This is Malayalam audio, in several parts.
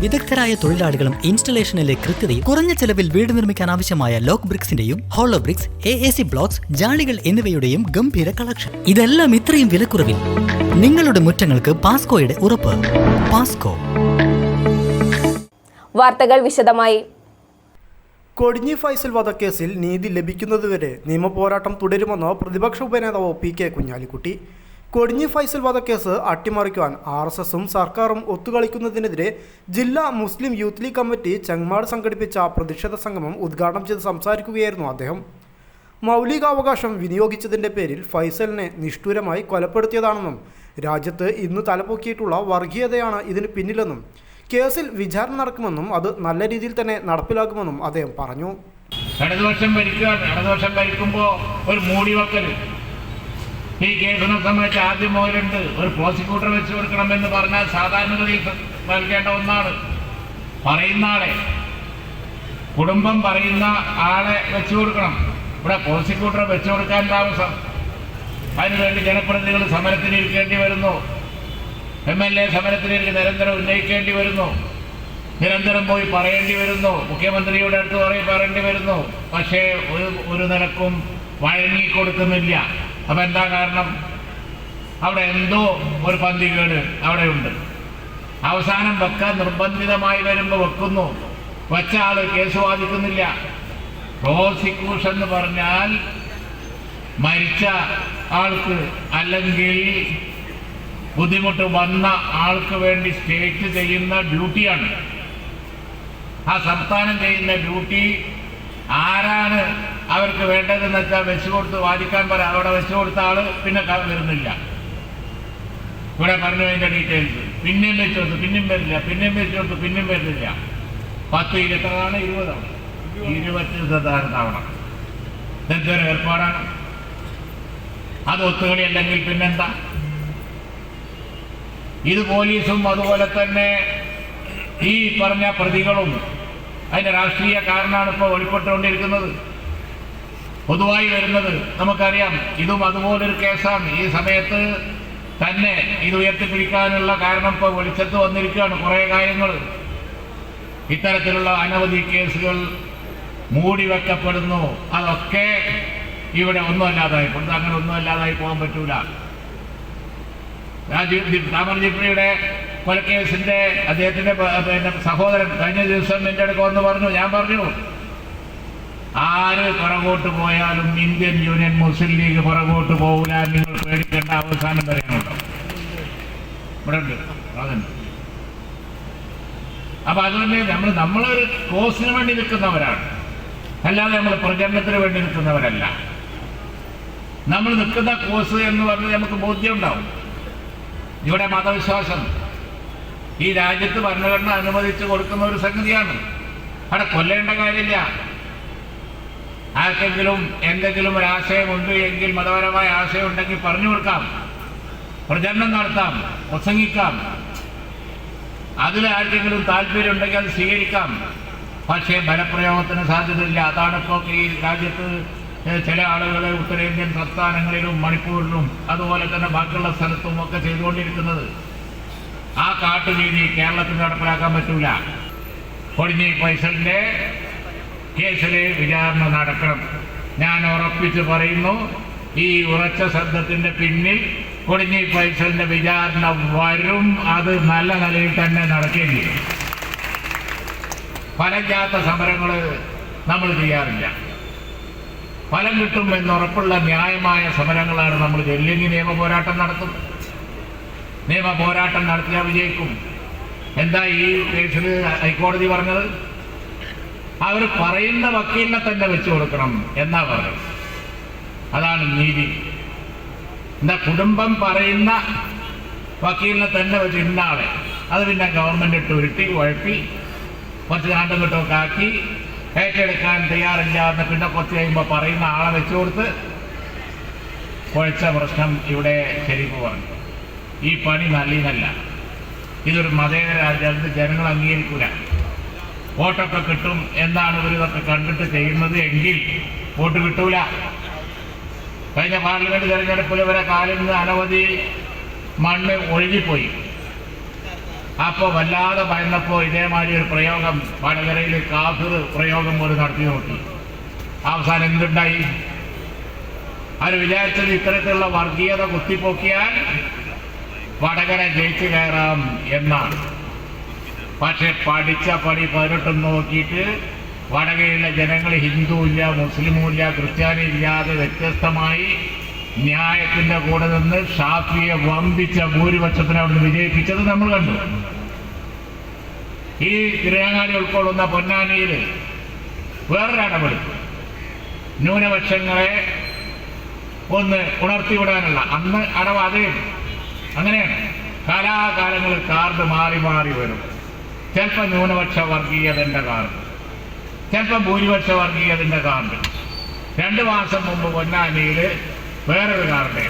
വിദഗ്ധരായ തൊഴിലാളികളും ഇൻസ്റ്റലേഷനിലെ കൃത്യതയും കുറഞ്ഞ ചെലവിൽ വീട് നിർമ്മിക്കാൻ ആവശ്യമായ lock ബ്രിക്സിന്റെയും hollow bricks A A C blocks ജാളികൾ എന്നിവയുടെയും ഗംഭീര കളക്ഷൻ ഇതെല്ലാം ഇത്രയും വിലക്കുറവിൽ നിങ്ങളുടെ മുറ്റങ്ങൾക്ക് പാസ്കോയുടെ ഉറപ്പ്. പാസ്കോ വാർത്തകൾ വിശദമായി. കൊടിഞ്ഞി ഫൈസൽ വധക്കേസിൽ നീതി ലഭിക്കുന്നതുവരെ നിയമപോരാട്ടം തുടരുമെന്ന് പ്രതിപക്ഷ ഉപനേതാവ് പി കെ കുഞ്ഞാലിക്കുട്ടി. കൊടിഞ്ഞി ഫൈസൽ വധക്കേസ് അട്ടിമറിക്കുവാൻ ആർ എസ് എസും സർക്കാരും ഒത്തുകളിക്കുന്നതിനെതിരെ ജില്ലാ Muslim Youth League committee Chengamad സംഘടിപ്പിച്ച പ്രതിഷേധ സംഗമം ഉദ്ഘാടനം ചെയ്ത് സംസാരിക്കുകയായിരുന്നു അദ്ദേഹം. മൗലികാവകാശം വിനിയോഗിച്ചതിന്റെ പേരിൽ ഫൈസലിനെ നിഷ്ഠൂരമായി കൊലപ്പെടുത്തിയതാണെന്നും രാജ്യത്ത് ഇന്ന് തലപൊക്കിയിട്ടുള്ള വർഗീയതയാണ് ഇതിന് പിന്നിലെന്നും കേസിൽ വിചാരണ നടക്കുമെന്നും അത് നല്ല രീതിയിൽ തന്നെ നടപ്പിലാക്കുമെന്നും അദ്ദേഹം പറഞ്ഞു. ഇടതുപക്ഷം ഭരിക്കുകയാണ് ഇടതുപക്ഷം ഭരിക്കുമ്പോൾ ഒരു മൂടി വെക്കൽ ഈ കേസിനെ സംബന്ധിച്ച് ആദ്യം മുതലുണ്ട്. ഒരു പ്രോസിക്യൂട്ടർ വെച്ച് കൊടുക്കണമെന്ന് പറഞ്ഞാൽ സാധാരണഗതിയിൽ നൽകേണ്ട ഒന്നാണ്. പറയുന്ന ആളെ കുടുംബം പറയുന്ന ആളെ വെച്ചു കൊടുക്കണം. ഇവിടെ പ്രോസിക്യൂട്ടറെ വെച്ചു കൊടുക്കാൻ താമസം. അതിനുവേണ്ടി ജനപ്രതിനിധികൾ സമരത്തിനിരിക്കേണ്ടി വരുന്നു. എം എൽ എ സമരത്തിലേക്ക് നിരന്തരം ഉന്നയിക്കേണ്ടി വരുന്നു. നിരന്തരം പോയി പറയേണ്ടി വരുന്നു. മുഖ്യമന്ത്രിയുടെ അടുത്ത് പറയി പറയേണ്ടി വരുന്നു. പക്ഷേ ഒരു ഒരു നിലക്കും വഴങ്ങിക്കൊടുക്കുന്നില്ല. അപ്പം എന്താ കാരണം? അവിടെ എന്തോ ഒരു പന്തികേട് അവിടെയുണ്ട്. അവസാനം വെക്കാൻ നിർബന്ധിതമായി വരുമ്പോൾ വെക്കുന്നു. വച്ച ആൾ കേസ് വാദിക്കുന്നില്ല. പ്രോസിക്യൂഷൻ എന്ന് പറഞ്ഞാൽ മരിച്ച ആൾക്ക് അല്ലെങ്കിൽ ബുദ്ധിമുട്ട് വന്ന ആൾക്ക് വേണ്ടി സ്റ്റേറ്റ് ചെയ്യുന്ന ഡ്യൂട്ടിയാണ്. ആ സംസ്ഥാനം ചെയ്യുന്ന ഡ്യൂട്ടി ആരാണ് അവർക്ക് വേണ്ടതെന്ന് വെച്ചാൽ വെച്ച് കൊടുത്ത് വാദിക്കാൻ പറ. അവിടെ വെച്ച് കൊടുത്ത ആൾ പിന്നെ വരുന്നില്ല. ഇവിടെ പറഞ്ഞു അതിന്റെ ഡീറ്റെയിൽസ്. പിന്നെയും വെച്ച് കൊടുത്തു പിന്നെയും വരില്ല പിന്നെയും വെച്ച് കൊടുത്തു പിന്നെയും വരുന്നില്ല. പത്ത് ഇരുപത്താണ് ഇരുപതാണ് ഇരുപത്തി തവണ. ഇതെന്തൊരു ഏർപ്പാടാണ്? അത് ഒത്തുകളി അല്ലെങ്കിൽ പിന്നെന്താ? ഇത് പോലീസും അതുപോലെ തന്നെ ഈ പറഞ്ഞ പ്രതികളും അതിന്റെ രാഷ്ട്രീയ കാരണമാണ് ഇപ്പോൾ വെളിപ്പെട്ടുകൊണ്ടിരിക്കുന്നത്. പൊതുവായി വരുന്നത് നമുക്കറിയാം. ഇതും അതുപോലൊരു കേസാണ്. ഈ സമയത്ത് തന്നെ ഇത് ഉയർത്തിപ്പിടിക്കാനുള്ള കാരണം ഇപ്പോൾ വെളിച്ചത്ത് വന്നിരിക്കുകയാണ് കുറേ കാര്യങ്ങൾ. ഇത്തരത്തിലുള്ള അനവധി കേസുകൾ മൂടി വെക്കപ്പെടുന്നു. അതൊക്കെ ഇവിടെ ഒന്നുമല്ലാതായി കൊണ്ട് അങ്ങനെ ഒന്നുമല്ലാതായി പോകാൻ പറ്റൂല. രാജീവ് താമര ജിപ്രിയുടെ കൊലക്കേസിന്റെ അദ്ദേഹത്തിന്റെ പിന്നെ സഹോദരൻ കഴിഞ്ഞ ദിവസം എന്റെ അടുക്കം വന്ന് പറഞ്ഞു ഞാൻ പറഞ്ഞു ആര് പുറകോട്ട് പോയാലും ഇന്ത്യൻ യൂണിയൻ മുസ്ലിം ലീഗ് പുറകോട്ട് പോകില്ല നിങ്ങൾ പേടിക്കേണ്ട അവസാനം വരെയാണുണ്ടോ ഇവിടെ അപ്പൊ അതുകൊണ്ട് നമ്മൾ നമ്മളൊരു കോസിന് വേണ്ടി നിൽക്കുന്നവരാണ്. അല്ലാതെ നമ്മൾ പ്രചരണത്തിന് വേണ്ടി നിൽക്കുന്നവരല്ല. നമ്മൾ നിൽക്കുന്ന കോസ് എന്ന് പറഞ്ഞ് നമുക്ക് ബോധ്യം ഉണ്ടാവും. ഇവിടെ മതവിശ്വാസം. ഈ രാജ്യത്ത് ഭരണഘടന അനുവദിച്ച് കൊടുക്കുന്ന ഒരു സംഗതിയാണ്. അവിടെ കൊല്ലേണ്ട കാര്യമില്ല. ആർക്കെങ്കിലും എന്തെങ്കിലും ഒരു ആശയമുണ്ട് എങ്കിൽ മതപരമായ ആശയം ഉണ്ടെങ്കിൽ പറഞ്ഞു കൊടുക്കാം. പ്രചരണം നടത്താം പ്രസംഗിക്കാം. അതിൽ ആർക്കെങ്കിലും താല്പര്യം ഉണ്ടെങ്കിൽ അത് സ്വീകരിക്കാം. പക്ഷേ ബലപ്രയോഗത്തിന് സാധ്യതയില്ല. അതാണ് ഇപ്പോൾ ഈ രാജ്യത്ത് ചില ആളുകൾ ഉത്തരേന്ത്യൻ സംസ്ഥാനങ്ങളിലും മണിപ്പൂരിലും അതുപോലെ തന്നെ ബാക്കിയുള്ള സ്ഥലത്തും ഒക്കെ ചെയ്തുകൊണ്ടിരിക്കുന്നത്. ആ കാട്ടുരീതി കേരളത്തിൽ നടപ്പിലാക്കാൻ പറ്റൂല. കൊടിഞ്ഞി ഫൈസലിന്റെ കേസിൽ വിചാരണ നടക്കണം. ഞാൻ ഉറപ്പിച്ച് പറയുന്നു ഈ ഉറച്ച ശബ്ദത്തിന്റെ പിന്നിൽ കൊടിഞ്ഞി ഫൈസലിന്റെ വിചാരണ വരും. അത് നല്ല നിലയിൽ തന്നെ നടക്കേണ്ടി ചെയ്യും ഫലമില്ലാത്ത സമരങ്ങൾ നമ്മൾ ചെയ്യാറില്ല. ഫലം കിട്ടും എന്നുറപ്പുള്ള ന്യായമായ സമരങ്ങളാണ് നമ്മൾ ചെല്ലെങ്കിൽ നിയമ പോരാട്ടം നടത്തും. നിയമ പോരാട്ടം നടത്തിയാൽ വിജയിക്കും. എന്താ ഈ കേസിൽ ഹൈക്കോടതി പറഞ്ഞത്? അവർ പറയുന്ന വക്കീലിനെ തന്നെ വെച്ചു കൊടുക്കണം എന്നാ പറയും അതാണ് നീതി. എന്താ കുടുംബം പറയുന്ന വക്കീലിനെ തന്നെ വെച്ച് ഇന്നാളെ. അത് പിന്നെ ഗവൺമെന്റ് ഇട്ട് ഉരുട്ടി ഉഴപ്പി കുറച്ച് കാണ്ടും കിട്ടൊക്കെ ആക്കി ഏറ്റെടുക്കാൻ തയ്യാറില്ല എന്ന് പിന്നെ കുറച്ച് കഴിയുമ്പോൾ പറയുന്ന ആളെ വെച്ചു കൊടുത്ത് കുഴച്ച പ്രശ്നം ഇവിടെ ശരിപ്പ് പറഞ്ഞു. ഈ പണി നല്ലതല്ല ഇതൊരു മതേതര രാജ്യത്ത് ജനങ്ങൾ അംഗീകരിക്കൂല. വോട്ടൊക്കെ കിട്ടും എന്നാണ് ഇവർ ഇതൊക്കെ കണ്ടിട്ട് ചെയ്യുന്നത് എങ്കിൽ വോട്ട് കിട്ടൂല. കഴിഞ്ഞ പാർലമെന്റ് തെരഞ്ഞെടുപ്പിൽ ഇവരെ കാലിൽ നിന്ന് അനവധി മണ്ണ് ഒഴുകിപ്പോയി. അപ്പോൾ വല്ലാതെ ഭയന്നപ്പോൾ ഇതേമാതിരി ഒരു പ്രയോഗം വടകരയിൽ കാഫിർ പ്രയോഗം പോലെ നടത്തി നോക്കി. അവസാനം എന്തുണ്ടായി? അവർ വിചാരിച്ചത് ഇത്തരത്തിലുള്ള വർഗീയത കുത്തിപ്പൊക്കിയാൽ വടകര ജയിച്ചു കയറാം എന്നാണ്. പക്ഷെ പഠിച്ച പടി പതിനെട്ടും നോക്കിയിട്ട് വടകരയിലെ ജനങ്ങൾ ഹിന്ദു ഇല്ല മുസ്ലിമും ഇല്ല ക്രിസ്ത്യാനി ഇല്ലാതെ വ്യത്യസ്തമായി ന്യായത്തിന്റെ കൂടെ നിന്ന് ഷാഫിയെ വമ്പിച്ച ഭൂരിപക്ഷത്തിന് അവിടുന്ന് വിജയിപ്പിച്ചത് നമ്മൾ കണ്ടു. ഈ തിരുവങ്ങാടി ഉൾക്കൊള്ളുന്ന പൊന്നാനിയിൽ വേറൊരു ഇടപെടും ന്യൂനപക്ഷങ്ങളെ ഒന്ന് ഉണർത്തിവിടാനുള്ള അന്ന് അടവ് അതേ അങ്ങനെയാണ്. കാലാകാലങ്ങളിൽ കാർഡ് മാറി മാറി വരും. ചിലപ്പോൾ ന്യൂനപക്ഷ വർഗീയതന്റെ കാർഡ്. ചിലപ്പോൾ ഭൂരിപക്ഷ വർഗീയതന്റെ കാർഡ്. രണ്ട് മാസം മുമ്പ് പൊന്നാനിയിൽ വേറൊരു കാർഡ്.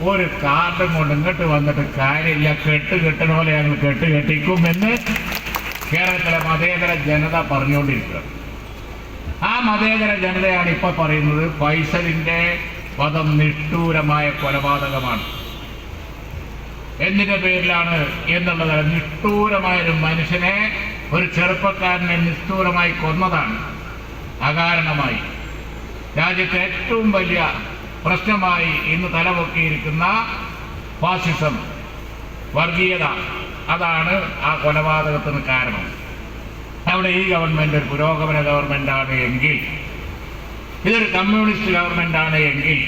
ഒരു കാർഡും കൊണ്ട് ഇങ്ങോട്ട് വന്നിട്ട് കാര്യമില്ല. കെട്ട് കെട്ടണ പോലെ ഞങ്ങൾ കെട്ട് കെട്ടിക്കുമെന്ന് കേരളത്തിലെ മതേതര ജനത പറഞ്ഞുകൊണ്ടിരിക്കുക. ആ മതേതര ജനതയാണ് ഇപ്പൊ പറയുന്നത് ഫൈസലിന്റെ വധം നിഷ്ഠൂരമായ കൊലപാതകമാണ്. എന്തിന്റെ പേരിലാണ് എന്നുള്ളത് നിഷ്ഠൂരമായൊരു മനുഷ്യനെ ഒരു ചെറുപ്പക്കാരനെ നിഷ്ഠൂരമായി കൊന്നതാണ് അകാരണമായി. രാജ്യത്തെ ഏറ്റവും വലിയ പ്രശ്നമായി ഇന്ന് തലപൊക്കിയിരിക്കുന്ന ഫാസിസം വർഗീയത അതാണ് ആ കൊലപാതകത്തിന് കാരണം. അവിടെ ഈ ഗവൺമെന്റ് ഒരു പുരോഗമന ഗവൺമെന്റ് ആണ് എങ്കിൽ ഇതൊരു കമ്മ്യൂണിസ്റ്റ് ഗവൺമെന്റ് ആണ് എങ്കിൽ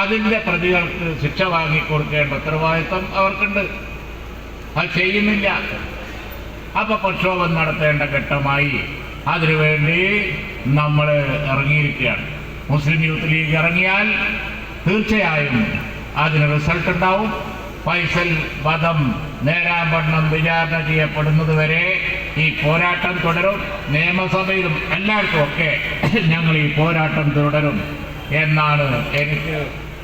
അതിന്റെ പ്രതികൾക്ക് ശിക്ഷ വാങ്ങിക്കൊടുക്കേണ്ട ഉത്തരവാദിത്വം അവർക്കുണ്ട്. അത് ചെയ്യുന്നില്ല. അപ്പൊ പ്രക്ഷോഭം നടത്തേണ്ട ഘട്ടമായി അതിനുവേണ്ടി നമ്മൾ ഇറങ്ങിയിരിക്കുകയാണ്. മുസ്ലിം യൂത്ത് ലീഗ് ഇറങ്ങിയാൽ തീർച്ചയായും അതിന് റിസൾട്ട് ഉണ്ടാവും. ഫൈസൽ വധം നേരാവണ്ണം വിചാരണ ചെയ്യപ്പെടുന്നത് വരെ ഈ പോരാട്ടം തുടരും. നിയമസഭയിലും എല്ലായിടത്തും ഒക്കെ ഞങ്ങൾ ഈ പോരാട്ടം തുടരും എന്നാണ് എനിക്ക്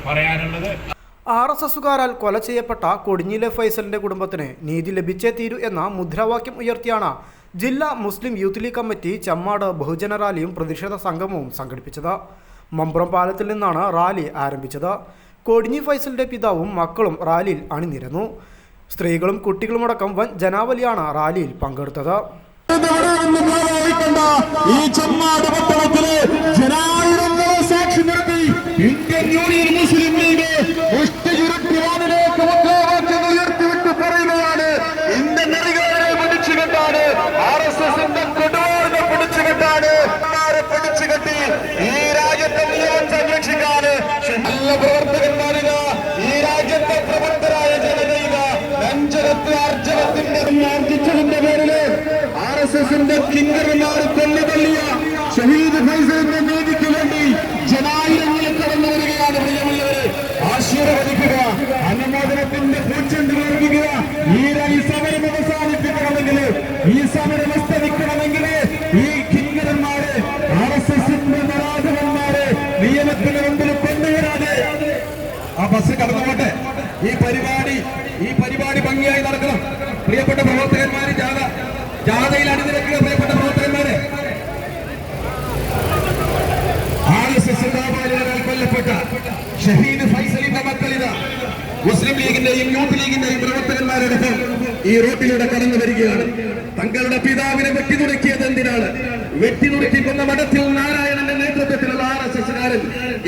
പറയാനുള്ളത്. ആർ എസ് എസുകാരാൽ കൊല ചെയ്യപ്പെട്ട കൊടിഞ്ഞിലെ ഫൈസലിന്റെ കുടുംബത്തിന് നീതി ലഭിച്ചേ തീരൂ എന്ന മുദ്രാവാക്യം ഉയർത്തിയാണ് ജില്ലാ Muslim Youth League committee Chemmad ബഹുജന റാലിയും പ്രതിഷേധ സംഗമവും സംഘടിപ്പിച്ചത്. മമ്പ്രം പാലത്തിൽ നിന്നാണ് റാലി ആരംഭിച്ചത്. കൊടിഞ്ഞി ഫൈസലിന്റെ പിതാവും മക്കളും റാലിയിൽ അണിനിരന്നു. സ്ത്രീകളും കുട്ടികളുമടക്കം വൻ ജനാവലിയാണ് റാലിയിൽ പങ്കെടുത്തത്. ഈ ചമ്മാട് പട്ടണത്തിലെ ജനായിരങ്ങളെ സാക്ഷി നിർത്തി ഇന്ത്യൻ യൂണിയൻ മുസ്ലിം ലീഗ് പറയുകയാണ്. ഇന്ത്യൻ ആർ എസ് എസിന്റെ കൊടുവാറിനെ പിടിച്ചുകെട്ടാണ്. പിടിച്ചുകെട്ടി ഈ രാജ്യത്തെ ഈ രാജ്യത്തെ അർജനത്തിന്റെ ആർജിച്ചതിന്റെ പേരിൽ ആർ എസ് എസിന്റെ ഷഹീദ് ഫൈസലിന്റെ നീതിക്ക് വേണ്ടി ജനായിരങ്ങളെ കടന്നു വരികയാണ് പ്രിയമുള്ളവരെ ആശീർവദിക്കുക അനുമോദനത്തിന്റെ പൂച്ചെണ്ട് നൽകുക ഈ സമരം അവസാനിപ്പിക്കണമെങ്കിൽ ഈ സമരം അസ്തമിക്കണമെങ്കിൽ ഈ കിങ്കരന്മാരെ ആർ എസ് എസിന്റെ നരാധവന്മാരെ നിയമത്തിന് മുമ്പിൽ കൊണ്ടുവരാതെ. ആ ബസ് കടന്നുപോട്ടെ. ഈ പരിപാടി ഈ പരിപാടി ഭംഗിയായി നടക്കണം. പ്രിയപ്പെട്ട പ്രവർത്തകന്മാര് ജാഥ ജാഥയിൽ അണിനിരക്കുക പ്രിയപ്പെട്ട പ്രവർത്തകന്മാരെ. ആർ എസ് എസ് കൊല്ലപ്പെട്ട ഷഹീദ് ഫൈസലിന്റെ മക്കളിത മുസ്ലിം ലീഗിന്റെയും യൂത്ത് ലീഗിന്റെയും പ്രവർത്തകന്മാരടക്കം ഈ റോട്ടിലൂടെ കടന്നു വരികയാണ്. തങ്ങളുടെ പിതാവിനെ വെട്ടിനുറുക്കിയത് എന്തിനാണ്? വെട്ടിനുറുക്കിക്കുന്ന മഠത്തിൽ നാരായണന്റെ നേതൃത്വത്തിലുള്ള ആർ എസ് എസ്സുകാരൻ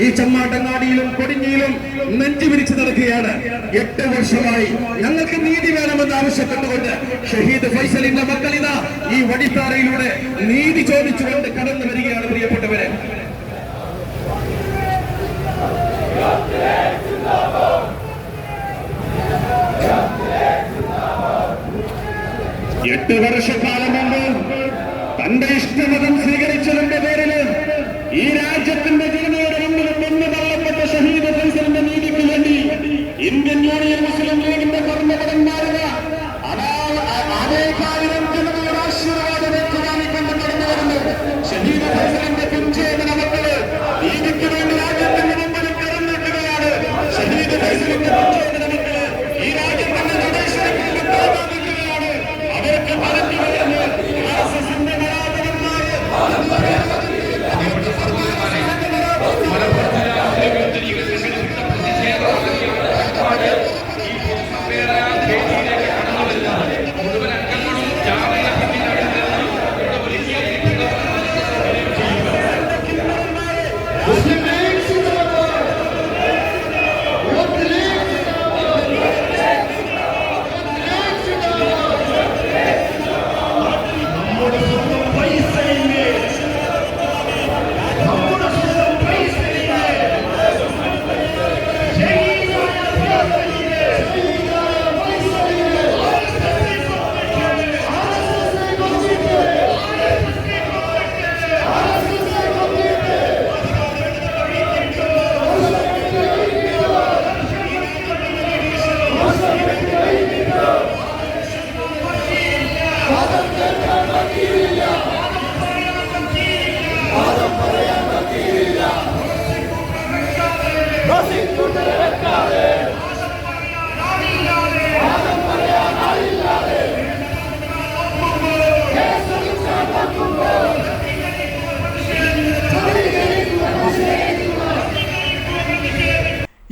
ഈ ചമ്മാട്ടങ്ങാടിയിലും കൊടിഞ്ഞിയിലും നെഞ്ചു പിരിച്ചു നടക്കുകയാണ്. എട്ട് വർഷമായി ഞങ്ങൾക്ക് നീതി വേണമെന്ന് ആവശ്യപ്പെട്ടുകൊണ്ട് ഷഹീദ് ഫൈസലിന്റെ മക്കളിത ഈ വടിത്താറയിലൂടെ നീതി ചോദിച്ചുകൊണ്ട് കടന്നു വരികയാണ് പ്രിയപ്പെട്ടവരെ. എട്ട് വർഷക്കാലം മുമ്പ് തന്റെ ഇഷ്ടമതം സ്വീകരിച്ചതിന്റെ പേരിൽ ഈ രാജ്യത്തിന്റെ ജനതയുടെ മുമ്പിൽ കൊന്നു തള്ളപ്പെട്ട ഷഹീദ് ഫൈസലിന്റെ നീതിക്ക് വേണ്ടി ഇന്ത്യൻ യൂണിയൻ മുസ്ലിം വേണ്ടി രാജ്യത്തിന്റെ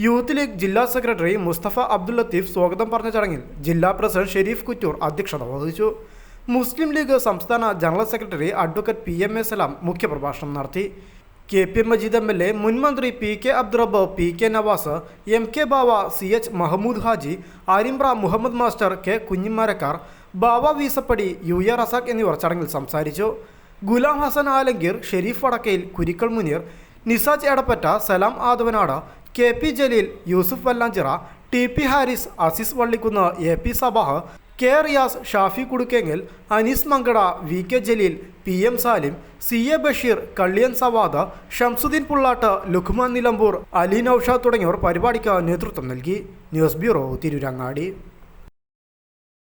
യൂത്ത് ലീഗ് ജില്ലാ സെക്രട്ടറി മുസ്തഫ അബ്ദുൽ ലത്തീഫ് സ്വാഗതം പറഞ്ഞ ചടങ്ങിൽ ജില്ലാ പ്രസിഡന്റ് ഷെരീഫ് കുറ്റൂർ അധ്യക്ഷത വഹിച്ചു. മുസ്ലിം ലീഗ് സംസ്ഥാന general secretary advocate P M A Salam മുഖ്യപ്രഭാഷണം നടത്തി. K P Majeed M L A മുൻ മന്ത്രി P K Abdurabb P K Navas M K Bava C H Mahmood Haji Arimbra Muhammad master K Kunjimarakkar Bava Veesappadi U A Razak എന്നിവർ ചടങ്ങിൽ സംസാരിച്ചു. Ghulam Hasan Alamgir Shareef Vadakkayil Kurikkal Muneer Nisaj Edappatta Salam Athavanad K P Jaleel Yusuf Vallanchira T P Haris Aziz Vallikkunnu A P Sabah K Riyas Shafi കുടുക്കെങ്കിൽ Anees Mankada V K Jaleel P M Salim C A Basheer Kalliyan Savad Shamsuddin Pullat Luqman Nilambur Ali Naushad തുടങ്ങിയവർ പരിപാടിക്ക് നേതൃത്വം നൽകി. News bureau Tirurangadi.